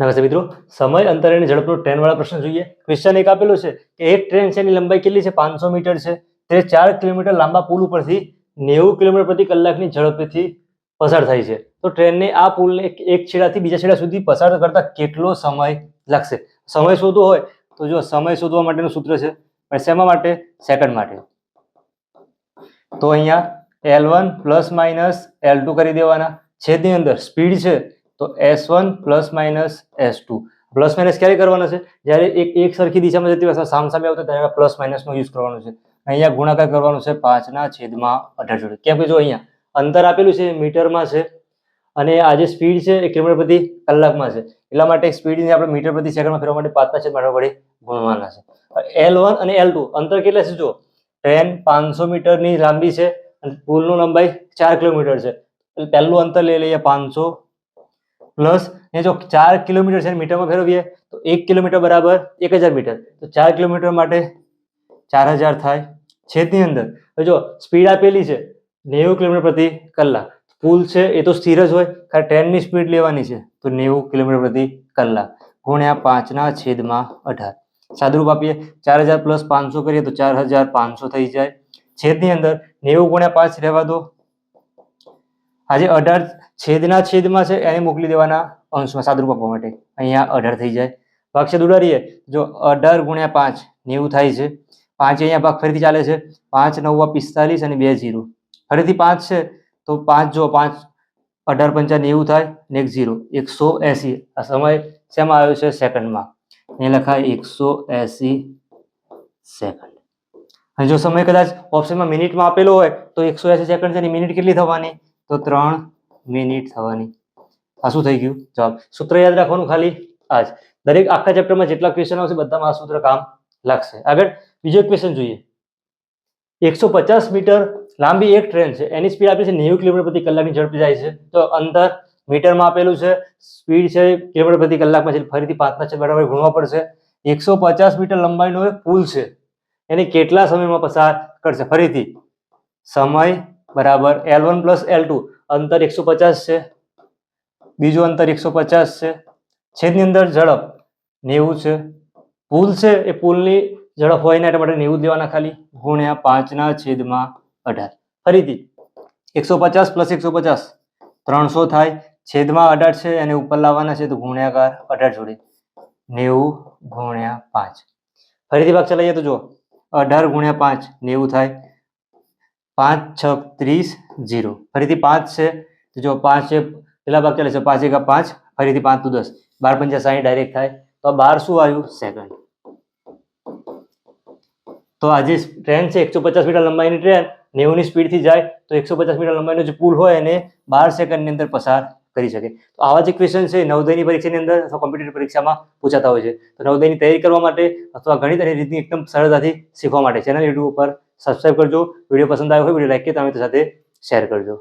નમસ્તે મિત્રો, સમય, અંતરે અને ઝડપનો ટ્રેન વાળા પ્રશ્ન જોઈએ. ક્વેશ્ચન એક આપેલો છે કે એક ટ્રેન છે એની લંબાઈ કેટલી છે? પાંચસો મીટર છે. તે ચાર કિલોમીટર લાંબા પુલ ઉપરથી નેવું કિલોમીટર પ્રતિ કલાકની ઝડપથી પસાર થાય છે. તો ટ્રેનને આ પુલને એક છેડાથી બીજા છેડા સુધી પસાર કરતા કેટલો સમય લાગશે? સમય શોધવો હોય તો જો સમય શોધવા માટેનું સૂત્ર છે, પણ શેમાં માટે? સેકન્ડ માટે. તો અહીંયા L one plus minus L two કરી દેવાના. છેદની અંદર સ્પીડ છે તો S one plus minus S two plus minus ક્યારે કરવાના છે? જ્યારે એક એક સરખી દિશામાં જતી વસ્તુ સામસામે આવતા ત્યારે પ્લસ માઇનસનો યુઝ કરવાનો છે. અહીંયા ગુણાકાર કરવાનો છે પાંચના છેદમાં અઢાર જોડે. કેમ કે જો અહીંયા અંતર આપેલું છે, મીટરમાં છે, અને આ જે સ્પીડ છે એ કિલોમીટર પ્રતિ કલાકમાં છે. એટલા માટે સ્પીડને આપણે મીટર પ્રતિ સેકન્ડમાં ફેરવા માટે પાંચના છેદ માટે વડે ગુણવાના છે. એલ વન અને એલ ટુ અંતર કેટલા છે જો ટ્રેન પાંચસો મીટરની લાંબી છે અને પુલનું લંબાઈ ચાર કિલોમીટર છે. પહેલું અંતર લઈ લઈએ પાંચસો પ્લસ એ જો ચાર કિલોમીટર છે મીટરમાં ફેરવીએ, તો એક કિલોમીટર બરાબર એક હજાર મીટર. તો ચાર કિલોમીટર માટે ચાર હજાર થાય છેદની અંદર. હવે જો સ્પીડ આપેલી છે નેવું કિલોમીટર પ્રતિ કલાક. પુલ છે એ તો સ્થિર જ હોય, ખાલી ટ્રેનની સ્પીડ લેવાની છે, તો નેવું કિલોમીટર પ્રતિ કલાક. ગુણ્યા પાંચના છેદમાં અઢાર. સાદુરૂપ આપીએ, ચાર હજાર પ્લસ પાંચસો કરીએ તો ચાર હજાર પાંચસો થઈ જાય. છેદની અંદર નેવું ગુણ્યા પાંચ રહેવા દો આજે અઢાર છેદના છેદમાં છે, એને મોકલી દેવાના અંશમાં સાદુરૂપ આપવા માટે. અહીંયા અઢાર થઈ જાય. ભાગશેદ ઉડાડીએ જો અઢાર ગુણ્યા પાંચ, નેવું થાય છે. પાંચ અહીંયા ભાગ ફરીથી ચાલે છે. પાંચ નવ્વા પિસ્તાલીસ અને બે જીરો ફરીથી પાંચ છે, તો પાંચ જો પાંચ, અઢાર પંચા નેવું થાય, ને એક જીરો એકસો એસી. આ સમય શેમાં આવ્યો છે? સેકન્ડમાં. અહીંયા લખાય એકસો એસી સેકન્ડ. અને જો સમય કદાચ ઓપ્શનમાં મિનિટમાં આપેલો હોય, તો એકસો એસી સેકન્ડ છે એની મિનિટ કેટલી થવાની? તો ત્રણ મિનિટ થવાની. આ શું થઈ ગયું? જવાબ. સૂત્ર યાદ રાખવાનું ખાલી? આ જ દરેક આખા ચેપ્ટરમાં જેટલા ક્વેશ્ચન આવશે બધામાં આ સૂત્ર કામ લાગશે. આગળ બીજો ક્વેશ્ચન જોઈએ. એકસો પચાસ મીટર લાંબી એક ટ્રેન છે. એની સ્પીડ આપી છે નેવું કિલોમીટર પ્રતિ કલાકની ઝડપે જાય છે. તો અંતર મીટરમાં આપેલું છે. સ્પીડ છે કિલોમીટર પ્રતિ કલાકમાં છે. ફરીથી પાંચના છે બરાબર ગુણવા પડશે. એકસો પચાસ મીટર લંબાઈનો એક પુલ છે. એને કેટલા સમયમાં પસાર કરશે? ફરીથી. સમય બરાબર? L one plus L two અંતર એકસો પચાસ છે. બીજું અંતર એકસો પચાસ છે. છેદની અંદર ઝડપ નેવું છે. પુલ છે એ પુલની ઝડપ હોય ને એટલા માટે નેવું લેવાના ખાલી. ગુણ્યા પાંચના છેદમાં અઢાર. ફરીથી એકસો પચાસ પ્લસ એકસો પચાસ. ત્રણસો થાય. છેદમાં અઢાર છે એને ઉપર લાવવાના છે તો ગુણ્યાકાર અઢાર જોડે નેવું ગુણ્યા પાંચ. ફરીથી ભાગ ચલાવીએ તો જો અઢાર ગુણ્યા પાંચ નેવું થાય. પાંચ, છ, ત્રીસ જીરો ફરીથી પાંચ છે. તો જો પાંચ છે પેલા ભાગ ચાલે છે. પાંચ એકા પાંચ, ફરીથી પાંચ તો દસ. બાર પંચા સાઠ ડાયરેક્ટ થાય. તો બાર શું આવ્યું? સેકન્ડ તો આ જે ટ્રેન છે, એકસો પચાસ મીટર લંબાઈની ટ્રેન, નેવુંની સ્પીડથી જાય, તો એકસો પચાસ મીટર લંબાઈનો જે પુલ હોય એને બાર સેકન્ડની અંદર પસાર કરી શકે. તો આવા જે ક્વેશ્ચન છે, નવદયની પરીક્ષાની અંદર અથવા કોમ્પિટેટિવ પરીક્ષામાં પૂછાતા હોય છે. તો નવદયની તૈયારી કરવા માટે અથવા ગણિત અને રીતની એકદમ સરળતાથી શીખવા માટે ચેનલ યુટ્યુબ ઉપર સબસ્ક્રાઇબ કરજો. વીડિયો પસંદ આવ્યો હોય વીડિયો લાઈક કે તમે સાથે શેર કરજો.